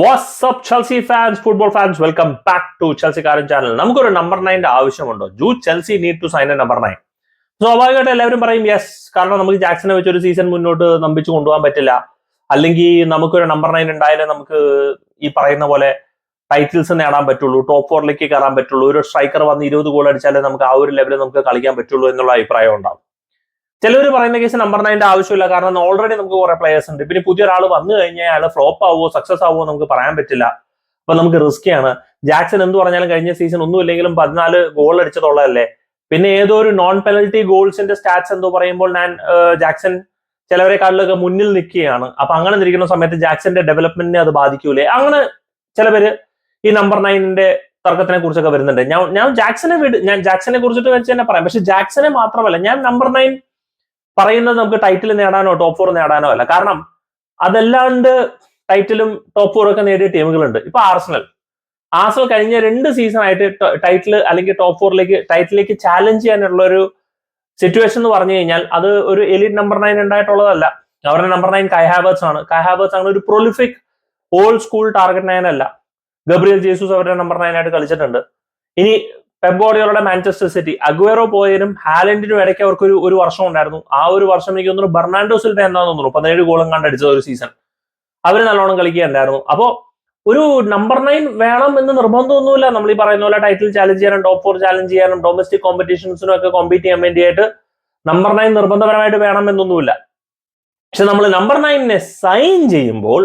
What's up Chelsea fans football fans welcome back to ചെൽസിക്കാരൻ channel നമുക്കൊരു number നയന്റെ ആവശ്യമുണ്ടോ? Do Chelsea need to sign a number nine സ്വാഭാവികമായിട്ട് എല്ലാവരും പറയും yes കാരണം നമുക്ക് ജാക്സനെ വെച്ച് ഒരു സീസൺ മുന്നോട്ട് നമ്പിച്ചു കൊണ്ടുപോകാൻ പറ്റില്ല. അല്ലെങ്കിൽ നമുക്കൊരു നമ്പർ നയൻ ഉണ്ടായാലേ നമുക്ക് ഈ പറയുന്ന പോലെ ടൈറ്റിൽസ് നേടാൻ പറ്റുള്ളൂ ടോപ്പ് ഫോറിലേക്ക് കയറാൻ പറ്റുള്ളൂ. ഒരു സ്ട്രൈക്കർ വന്ന് ഇരുപത് ഗോൾ അടിച്ചാലേ നമുക്ക് ആ ഒരു ലെവലിൽ നമുക്ക് കളിക്കാൻ പറ്റുള്ളൂ എന്നുള്ള അഭിപ്രായം ഉണ്ടാവും. ചിലർ പറയുന്ന കേസ് നമ്പർ നയന്റെ ആവശ്യമില്ല. കാരണം ഓൾറെഡി നമുക്ക് കുറെ പ്ലേയേഴ്സ് ഉണ്ട്. പിന്നെ പുതിയ ഒരാൾ വന്നു കഴിഞ്ഞാൽ അയാൾ ഫ്ലോപ്പ് ആവുമോ സക്സസ് ആവുമോ നമുക്ക് പറയാൻ പറ്റില്ല. അപ്പൊ നമുക്ക് റിസ്ക് ആണ്. ജാക്സൺ എന്ത് പറഞ്ഞാലും കഴിഞ്ഞ സീസൺ ഒന്നും ഇല്ലെങ്കിലും പതിനാല് ഗോൾ അടിച്ചതുള്ളതല്ലേ? പിന്നെ ഏതോ ഒരു നോൺ പെനൽറ്റി ഗോൾസിന്റെ സ്റ്റാറ്റ്സ് എന്തോ പറയുമ്പോൾ ഞാൻ ജാക്സൺ ചിലവരെക്കാളിലൊക്കെ മുന്നിൽ നിൽക്കുകയാണ്. അപ്പൊ അങ്ങനെ നിൽക്കുന്ന സമയത്ത് ജാക്സന്റെ ഡെവലപ്മെന്റിനെ അത് ബാധിക്കൂലേ? അങ്ങനെ ചില പേര് ഈ നമ്പർ നയനിന്റെ തർക്കത്തിനെ കുറിച്ചൊക്കെ വരുന്നുണ്ട്. ഞാൻ ഞാൻ ജാക്സനെ വിട് ഞാൻ ജാക്സനെ കുറിച്ചിട്ട് വെച്ച് തന്നെ പറയാം. പക്ഷെ ജാക്സനെ മാത്രമല്ല ഞാൻ നമ്പർ നയൻ പറയുന്നത് നമുക്ക് ടൈറ്റിൽ നേടാനോ ടോപ്പ് ഫോർ നേടാനോ അല്ല. കാരണം അതല്ലാണ്ട് ടൈറ്റിലും ടോപ്പ് ഫോർ ഒക്കെ നേടിയ ടീമുകളുണ്ട് ഇപ്പൊ ആർസണൽ ആർസണൽ കഴിഞ്ഞ രണ്ട് സീസൺ ആയിട്ട് ടൈറ്റിൽ അല്ലെങ്കിൽ ടോപ്പ് ഫോറിലേക്ക് ടൈറ്റിലേക്ക് ചാലഞ്ച് ചെയ്യാനുള്ള ഒരു സിറ്റുവേഷൻ എന്ന് പറഞ്ഞു കഴിഞ്ഞാൽ അത് ഒരു എലിറ്റ് നമ്പർ നയൻ ഉണ്ടായിട്ടുള്ളതല്ല. അവരുടെ നമ്പർ നയൻ കൈഹാബേഴ്സ് ആണ്. കൈഹാബേഴ്സ് ആണ് ഒരു prolific old school target nine അല്ല. ഗബ്രിയൽ ജേസൂസ് അവരുടെ നമ്പർ നയൻ ആയിട്ട് കളിച്ചിട്ടുണ്ട്. ഇനി പെബോഡിയോടെ മാഞ്ചസ്റ്റർ സിറ്റി അഗ്വേറോ പോയതിനും ഹാലൻഡിനും ഇടയ്ക്ക് അവർക്ക് ഒരു ഒരു വർഷം ഉണ്ടായിരുന്നു. ആ ഒരു വർഷം എനിക്ക് തോന്നുന്നു ബെർണാൻഡോ സിൽവ എന്താന്ന് തോന്നുന്നു. പതിനേഴ് ഗോളും കണ്ടടിച്ച ഒരു സീസൺ അവർ നല്ലോണം കളിക്കുകയുണ്ടായിരുന്നു അപ്പോ ഒരു നമ്പർ നയൻ വേണം എന്ന് നിർബന്ധമൊന്നുമില്ല. നമ്മൾ ഈ പറയുന്ന പോലെ ടൈറ്റിൽ ചാലഞ്ച് ചെയ്യാനും ടോപ്പ് ഫോർ ചാലഞ്ച് ചെയ്യാനും ഡൊമസ്റ്റിക് കോമ്പറ്റീഷൻസിനും ഒക്കെ കോമ്പീറ്റ് ചെയ്യാൻ വേണ്ടിയിട്ട് നമ്പർ നയൻ നിർബന്ധപരമായിട്ട് വേണം എന്നൊന്നുമില്ല. പക്ഷെ നമ്മൾ നമ്പർ നയനെ സൈൻ ചെയ്യുമ്പോൾ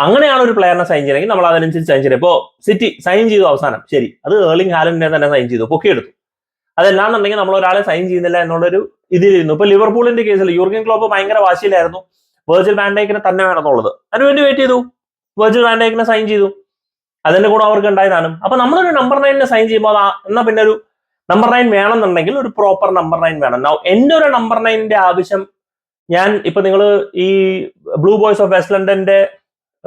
അങ്ങനെയാണ് ഒരു പ്ലെയറിനെ സൈൻ ചെയ്യണമെങ്കിൽ നമ്മൾ അതിനനുസരിച്ച് സൈൻ ചെയ്യണം. ഇപ്പോൾ സിറ്റി സൈൻ ചെയ്തു അവസാനം. ശരി. അത് ഏർലിംഗ് ഹാലൻഡിനെ തന്നെ സൈൻ ചെയ്തു. പൊക്കിയെടുത്തു. അതല്ലാന്നുണ്ടെങ്കിൽ നമ്മൾ ഒരാളെ സൈൻ ചെയ്യുന്നില്ല എന്നുള്ളൊരു ഇതിലിരുന്നു. ഇപ്പൊ ലിവർപൂളിന്റെ കേസിൽ യൂർഗൻ ക്ലോപ്പ് ഭയങ്കര വാശിയിലായിരുന്നു. വെർജിൽ ബാൻഡേക്കിനെ തന്നെ വേണമെന്നുള്ളത്. അതിനുവേണ്ടി വെയിറ്റ് ചെയ്തു. വെർജിൽ ബാൻഡേക്കിനെ സൈൻ ചെയ്തു. അതിന്റെ കൂടെ അവർക്ക് ഉണ്ടായതാണ് അപ്പൊ നമ്മളൊരു നമ്പർ നയനെ സൈൻ ചെയ്യുമ്പോൾ അത് എന്നാ പിന്നെ ഒരു നമ്പർ നയൻ വേണമെന്നുണ്ടെങ്കിൽ ഒരു പ്രോപ്പർ നമ്പർ നയൻ വേണം. എന്റെ ഒരു നമ്പർ നയനിന്റെ ആവശ്യം ഞാൻ ഇപ്പൊ നിങ്ങൾ ഈ ബ്ലൂ ബോയ്സ് ഓഫ് വെസ്റ്റ് ലണ്ടന്റെ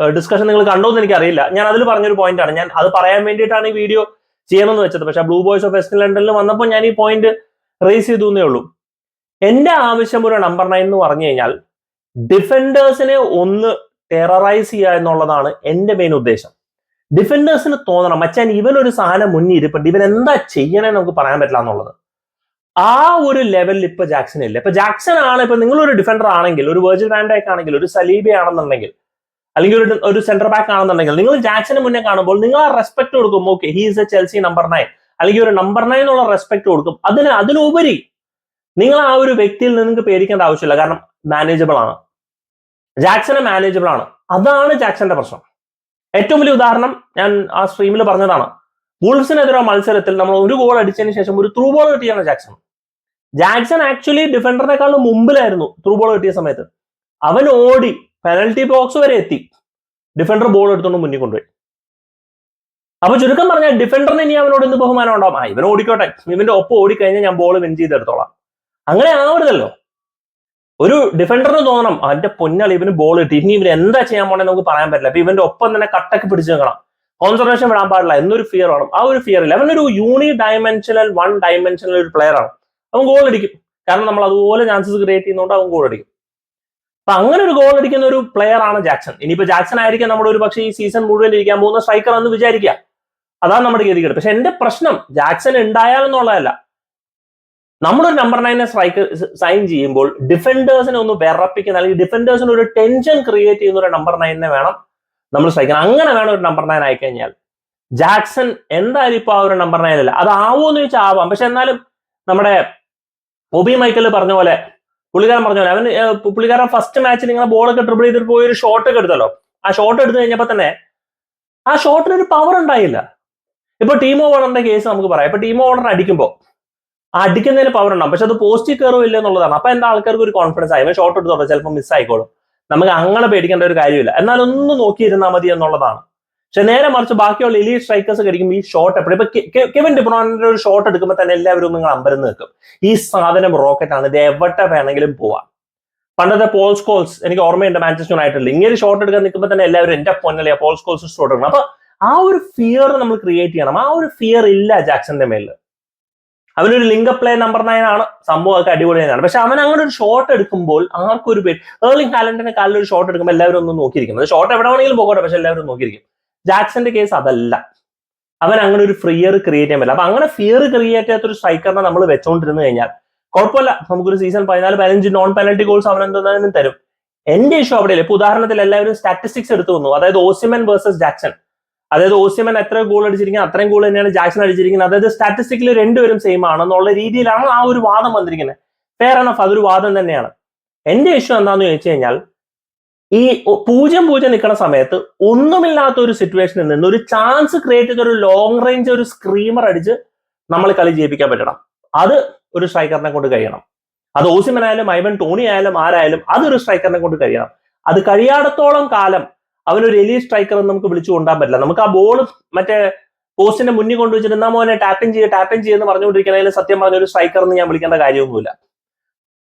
ഡിസ്കഷൻ നിങ്ങൾ കണ്ടോ എന്ന് എനിക്കറിയില്ല. ഞാൻ അതിൽ പറഞ്ഞൊരു പോയിന്റ് ആണ്. ഞാൻ അത് പറയാൻ വേണ്ടിയിട്ടാണ് ഈ വീഡിയോ ചെയ്യണമെന്ന് വെച്ചത്. പക്ഷെ ബ്ലൂ ബോയ്സ് ഓഫ് വെസ്റ്റ് ലണ്ടനിൽ വന്നപ്പോൾ ഞാൻ ഈ പോയിന്റ് റേസ് ചെയ്തു എന്നേ ഉള്ളൂ. എന്റെ ആവശ്യം ഒരു നമ്പർ നയൻ എന്ന് പറഞ്ഞു കഴിഞ്ഞാൽ ഡിഫൻഡേഴ്സിനെ ഒന്ന് ടെററൈസ് ചെയ്യുക എന്നുള്ളതാണ് എന്റെ മെയിൻ ഉദ്ദേശം. ഡിഫൻഡേഴ്സിന് തോന്നണം. മച്ചാൻ ഇവൻ ഒരു സാധനം മുന്നിൽ ഇരിപ്പുണ്ട് ഇവൻ എന്താ ചെയ്യണേ നമുക്ക് പറയാൻ പറ്റില്ല എന്നുള്ളത്. ആ ഒരു ലെവലിൽ ഇപ്പൊ ജാക്സൺ ഇല്ല. ഇപ്പൊ ജാക്സൺ ആണ് ഇപ്പൊ നിങ്ങളൊരു ഡിഫൻഡർ ആണെങ്കിൽ ഒരു വേർജിൽ വാൻഡൈക്ക് ആണെങ്കിൽ ഒരു സലീബ ആണെന്നുണ്ടെങ്കിൽ അല്ലെങ്കിൽ ഒരു ഒരു സെന്റർ ബാക്ക് ആണെന്നുണ്ടെങ്കിൽ നിങ്ങൾ ജാക്സന് മുന്നേ കാണുമ്പോൾ നിങ്ങൾ ആ റെസ്പെക്ട് കൊടുക്കും. Okay he he's a Chelsea number nine അല്ലെങ്കിൽ ഒരു നമ്പർ നയൻ എന്നുള്ള റെസ്പെക്ട് കൊടുക്കും. അതിന് അതിനുപരി നിങ്ങൾ ആ ഒരു വ്യക്തിയിൽ നിങ്ങൾക്ക് പേടിക്കേണ്ട ആവശ്യമില്ല. കാരണം മാനേജബിൾ ആണ്. ജാക്സന് മാനേജബിൾ ആണ്. അതാണ് ജാക്സന്റെ പ്രശ്നം. ഏറ്റവും വലിയ ഉദാഹരണം ഞാൻ ആ സ്ട്രീമിൽ പറഞ്ഞതാണ്. ബുൾസിനെതിരെ മത്സരത്തിൽ നമ്മൾ ഒരു ഗോൾ അടിച്ചതിന് ശേഷം ഒരു ത്രൂ ബോൾ കിട്ടിയാണ് ജാക്സൺ ജാക്സൺ ആക്ച്വലി ഡിഫൻഡറിനെക്കാളും മുമ്പിലായിരുന്നു ത്രൂ ബോൾ കിട്ടിയ സമയത്ത്. അവൻ ഓടി. പെനൽറ്റി ബോക്സ് വരെ എത്തി. ഡിഫൻഡർ ബോൾ എടുത്തുകൊണ്ട് മുന്നിൽ കൊണ്ടുപോയി. അപ്പൊ ചുരുക്കം പറഞ്ഞാൽ ഡിഫൻഡറിന് ഇനി അവനോട് എന്ത് ബഹുമാനം ഉണ്ടാവും? ആ ഇവൻ ഓടിക്കോട്ടെ. ഇവന്റെ ഒപ്പം ഓടിക്കഴിഞ്ഞാൽ ഞാൻ ബോൾ വിൻ ചെയ്തെടുത്തോളാം. അങ്ങനെ ആവരുതല്ലോ. ഒരു ഡിഫൻഡറിന് തോന്നണം അവന്റെ പൊന്നളി ഇവന് ബോൾ കിട്ടി. ഇനി ഇവൻ എന്താ ചെയ്യാൻ പോണേ നമുക്ക് പറയാൻ പറ്റില്ല. അപ്പൊ ഇവന്റെ ഒപ്പം തന്നെ കട്ടക്ക് പിടിച്ചു നിൽക്കണം. കോൺസെൻട്രേഷൻ വിടാൻ പാടില്ല. എന്നൊരു ഫിയർ വേണം. ആ ഒരു ഫിയർ ഇല്ല. അവനൊരു യൂണി ഡയമെൻഷനൽ വൺ ഡയമെൻഷനൽ ഒരു പ്ലെയർ ആണ്. അവൻ ഗോൾ അടിക്കും. കാരണം നമ്മൾ അതുപോലെ ചാൻസസ് ക്രിയേറ്റ് ചെയ്യുന്നതുകൊണ്ട് അവൻ ഗോൾ അടിക്കും. അപ്പൊ അങ്ങനെ ഒരു ഗോൾ അടിക്കുന്ന ഒരു പ്ലെയർ ആണ് ജാക്സൺ. ഇനിയിപ്പോ ജാക്സൺ ആയിരിക്കാം നമ്മുടെ ഒരു പക്ഷേ ഈ സീസൺ മുഴുവൻ ഇരിക്കാൻ പോകുന്ന സ്ട്രൈക്കർ എന്ന് വിചാരിക്കുക. അതാണ് നമ്മുടെ ഗതികേട്. പക്ഷെ എന്റെ പ്രശ്നം ജാക്സൺ ഉണ്ടായാലെന്നുള്ളതല്ല നമ്മളൊരു നമ്പർ നയനെ സ്ട്രൈക്ക് സൈൻ ചെയ്യുമ്പോൾ ഡിഫൻഡേഴ്സിനെ ഒന്ന് വിറപ്പിക്കുന്ന അല്ലെങ്കിൽ ഡിഫൻഡേഴ്സിന് ഒരു ടെൻഷൻ ക്രിയേറ്റ് ചെയ്യുന്ന ഒരു നമ്പർ നയനെ വേണം നമ്മൾ സ്ട്രൈക്കാൻ അങ്ങനെ വേണം ഒരു നമ്പർ നയൻ ആയിക്കഴിഞ്ഞാൽ. ജാക്സൺ എന്തായാലും ഇപ്പൊ ആ ഒരു നമ്പർ നയൻ അല്ല അത് ആവോന്ന് ചോദിച്ചാൽ ആവാം. പക്ഷെ എന്നാലും നമ്മുടെ ഒബി മൈക്കൽ പറഞ്ഞ പോലെ പുള്ളിക്കാരൻ പറഞ്ഞ പോലെ അവൻ പുള്ളിക്കാരൻ ഫസ്റ്റ് മാച്ചിൽ ഇങ്ങനെ ബോളൊക്കെ ട്രിപ്പിൾ ചെയ്തിട്ട് പോയി ഒരു ഷോട്ട് ഒക്കെ എടുത്തല്ലോ. ആ ഷോട്ട് എടുത്തു കഴിഞ്ഞപ്പോ തന്നെ ആ ഷോട്ടിന് ഒരു പവർ ഉണ്ടായില്ല. ഇപ്പൊ ടീം ഓണറിന്റെ കേസ് നമുക്ക് പറയാം. ഇപ്പൊ ടീം ഓണർ അടിക്കുമ്പോൾ അടിക്കുന്നതിന് പവർ ഉണ്ടാവും. പക്ഷെ അത് പോസ്റ്റിൽ ഇല്ല എന്നുള്ളതാണ്. അപ്പൊ എന്താ ആൾക്കാർക്ക് ഒരു കോൺഫിഡൻസ് ആയി? ഷോട്ട് എടുത്തോട്ടെ ചിലപ്പോൾ മിസ് ആയിക്കോളും. നമുക്ക് അങ്ങനെ പേടിക്കേണ്ട ഒരു കാര്യമില്ല. എന്നാൽ ഒന്ന് നോക്കിയിരുന്നാൽ മതി എന്നുള്ളതാണ്. പക്ഷെ നേരെ മറിച്ച് ബാക്കിയുള്ള ഇലി സ്ട്രൈക്കേഴ്സ് കഴിക്കുമ്പോൾ ഈ ഷോട്ട് എപ്പോഴും ഇപ്പൊ കെവിൻ ഡിബ്രോണിന്റെ ഒരു ഷോട്ട് എടുക്കുമ്പോൾ തന്നെ എല്ലാവരും നിങ്ങൾ അമ്പരന്ന് നിൽക്കും. ഈ സാധനം റോക്കറ്റ് ആണ്. ഇത് എവിടെ വേണമെങ്കിലും പോവാം. പണ്ടത്തെ പോൾസ് കോൾസ് എനിക്ക് ഓർമ്മയുണ്ട് മാഞ്ചസ്റ്റർ യുണൈറ്റഡിൽ ഇങ്ങനെ ഷോട്ട് എടുക്കാൻ നിൽക്കുമ്പോൾ തന്നെ എല്ലാവരും എന്റെ പൊന്നല്ലേ പോൾസ് കോൾസ് ഷോട്ട് എടുക്കണം. അപ്പൊ ആ ഒരു ഫിയർ നമ്മൾ ക്രിയേറ്റ് ചെയ്യണം. ആ ഒരു ഫിയർ ഇല്ല ജാക്സന്റെ മേലിൽ അവനൊരു ലിങ്ക് പ്ലേ നമ്പർ നയൻ ആണ്. സംഭവമൊക്കെ അടിപൊളി തന്നെയാണ്. പക്ഷെ അവൻ അങ്ങനെ ഒരു ഷോട്ട് എടുക്കുമ്പോൾ ആർക്കൊരു പേര് ഏർലിംഗ് ഹാലൻഡിന്റെ കാലിൽ ഒരു ഷോട്ട് എടുക്കുമ്പോൾ എല്ലാവരും ഒന്ന് നോക്കിയിരിക്കും അത് ഷോട്ട് എവിടെ വേണമെങ്കിലും പോകട്ടെ പക്ഷെ എല്ലാവരും നോക്കിയിരിക്കും. ജാക്സന്റെ കേസ് അതല്ല. അവൻ അങ്ങനെ ഒരു ഫിയർ ക്രിയേറ്റ് ചെയ്യാൻ പറ്റില്ല. അപ്പൊ അങ്ങനെ ഫിയർ ക്രിയേറ്റ് ചെയ്യാത്ത ഒരു സ്ട്രൈക്കറിനെ നമ്മൾ വെച്ചോണ്ടിരുന്നു കഴിഞ്ഞാൽ കുഴപ്പമില്ല. നമുക്കൊരു സീസൺ പതിനാല് പതിനഞ്ച് നോൺ പെനൽറ്റി ഗോൾസ് അവൻ എന്തെന്നാലും തരും. എന്റെ ഇഷ്യൂ അവിടെയില്ല. ഇപ്പൊ ഉദാഹരണത്തിൽ എല്ലാവരും സ്റ്റാറ്റിസ്റ്റിക്സ് എടുത്തു വന്നു. അതായത് ഓസിമൻ വേഴ്സസ് ജാക്സൺ. അതായത് ഓസിമൻ എത്ര ഗോൾ അടിച്ചിരിക്കുന്നത് അത്രയും ഗോൾ തന്നെയാണ് ജാക്സൺ അടിച്ചിരിക്കുന്നത്. അതായത് സ്റ്റാറ്റിസ്റ്റിക്കലി രണ്ടുപേരും സെയിം ആണെന്നുള്ള രീതിയിലാണ് ആ ഒരു വാദം വന്നിരിക്കുന്നത്. ഫെയർ അതൊരു വാദം തന്നെയാണ്. എന്റെ ഇഷ്യൂ എന്താണെന്ന് ചോദിച്ചു കഴിഞ്ഞാൽ ഈ പൂജ്യം പൂജ്യം നിൽക്കുന്ന സമയത്ത് ഒന്നുമില്ലാത്ത ഒരു സിറ്റുവേഷനിൽ നിന്ന് ഒരു ചാൻസ് ക്രിയേറ്റ് ചെയ്ത ഒരു ലോങ് റേഞ്ച് ഒരു സ്ക്രീമർ അടിച്ച് നമ്മൾ കളി ജയിപ്പിക്കാൻ പറ്റണം. അത് ഒരു സ്ട്രൈക്കറിനെ കൊണ്ട് കഴിയണം. അത് ഓസിമനായാലും ഐവൻ ടോണി ആയാലും ആരായാലും അതൊരു സ്ട്രൈക്കറിനെ കൊണ്ട് കഴിയണം. അത് കഴിയാടത്തോളം കാലം അവനൊരു എലി സ്ട്രൈക്കർ എന്ന് നമുക്ക് വിളിച്ചു കൊണ്ടാൻ പറ്റില്ല. നമുക്ക് ആ ബോൾ മറ്റേ പോസ്റ്റിന്റെ മുന്നിൽ കൊണ്ടുവച്ചിട്ട് എന്നാ മോനെ ടാപ്പിംഗ് ചെയ്യുക ടാപ്പിംഗ് ചെയ്യുന്ന പറഞ്ഞുകൊണ്ടിരിക്കുന്നതിൽ സത്യം പറഞ്ഞ ഒരു സ്ട്രൈക്കർ എന്ന് ഞാൻ വിളിക്കേണ്ട കാര്യമൊന്നുമില്ല.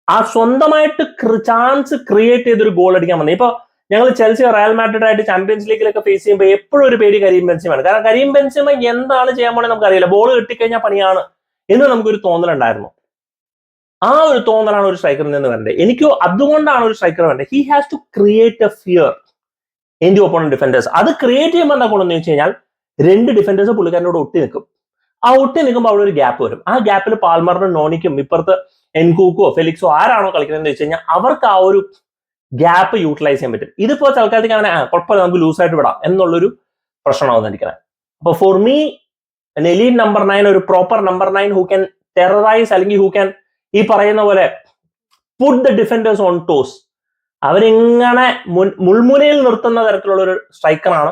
ആ സ്വന്തമായിട്ട് ചാൻസ് ക്രിയേറ്റ് ചെയ്തൊരു ഗോൾ അടിക്കാൻ വന്നത് ഇപ്പൊ ഞങ്ങൾ ചെൽസി റയൽ മാഡ്രിഡ് ആയിട്ട് ചാമ്പ്യൻസ് ലീഗിലൊക്കെ ഫേസ് ചെയ്യുമ്പോൾ എപ്പോഴും ഒരു പേര് കരീം ബെൻസിമാണ് കാരണം കരീം ബെൻസിമ എന്താണ് ചെയ്യാൻ പോണേ നമുക്കറിയില്ല. ബോൾ കിട്ടിക്കഴിഞ്ഞാൽ പണിയാണ് എന്ന് നമുക്കൊരു തോന്നലുണ്ടായിരുന്നു. ആ ഒരു തോന്നലാണ് ഒരു സ്ട്രൈക്കറിൽ നിന്ന് വരേണ്ടത് എനിക്ക് അതുകൊണ്ടാണ് ഒരു സ്ട്രൈക്കർ വേണ്ടത് he has to create a fear in the opponent defenders അത് ക്രിയേറ്റ് ചെയ്യുമ്പോൾ എന്താ കൊണ്ടെന്ന് വെച്ച് കഴിഞ്ഞാൽ രണ്ട് ഡിഫൻഡേഴ്സ് പുള്ളിക്കാരനോട് ഒട്ടി നിൽക്കും. ആ ഒട്ടി നിൽക്കുമ്പോൾ അവിടെ ഒരു ഗ്യാപ്പ് വരും. ആ ഗ്യാപ്പിൽ പാൽമറിനും നോണിക്കും ഇപ്പുറത്ത് എൻകൂക്കോ ഫെലിക്സോ ആരാണോ കളിക്കുന്നതെന്ന് വെച്ച് കഴിഞ്ഞാൽ അവർക്ക് ആ ഒരു ഗ്യാപ്പ് യൂട്ടിലൈസ് ചെയ്യാൻ പറ്റും. ഇതിപ്പോ തൽക്കാലത്തേക്ക് അങ്ങനെ കുഴപ്പമില്ല നമുക്ക് ലൂസായിട്ട് വിടാം എന്നുള്ളൊരു പ്രശ്നമാവും എനിക്കത് അപ്പൊ for me Eileen number nine ഒരു proper number nine who can terrorise അല്ലെങ്കിൽ ഹൂ ക്യാൻ ഈ പറയുന്ന പോലെ put the defenders on toes അവരിങ്ങനെ മുൻ മുൾമുനയിൽ നിർത്തുന്ന തരത്തിലുള്ള ഒരു സ്ട്രൈക്കറാണ്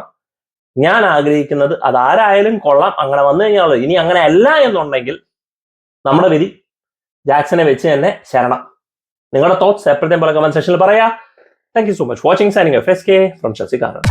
ഞാൻ ആഗ്രഹിക്കുന്നത് അതാരായാലും കൊള്ളാം. അങ്ങനെ വന്നു കഴിഞ്ഞാൽ ഇനി അങ്ങനെ അല്ല എന്നുണ്ടെങ്കിൽ നമ്മുടെ വിധി ജാക്സനെ വെച്ച് തന്നെ ശരണം. നിങ്ങളുടെ തോട്ട്സ് എപ്പോഴത്തെയും പോലെ കമന്റ് സെക്ഷനിൽ പറയാ. Thank you so much watching signing F S K from ശശികാരൻ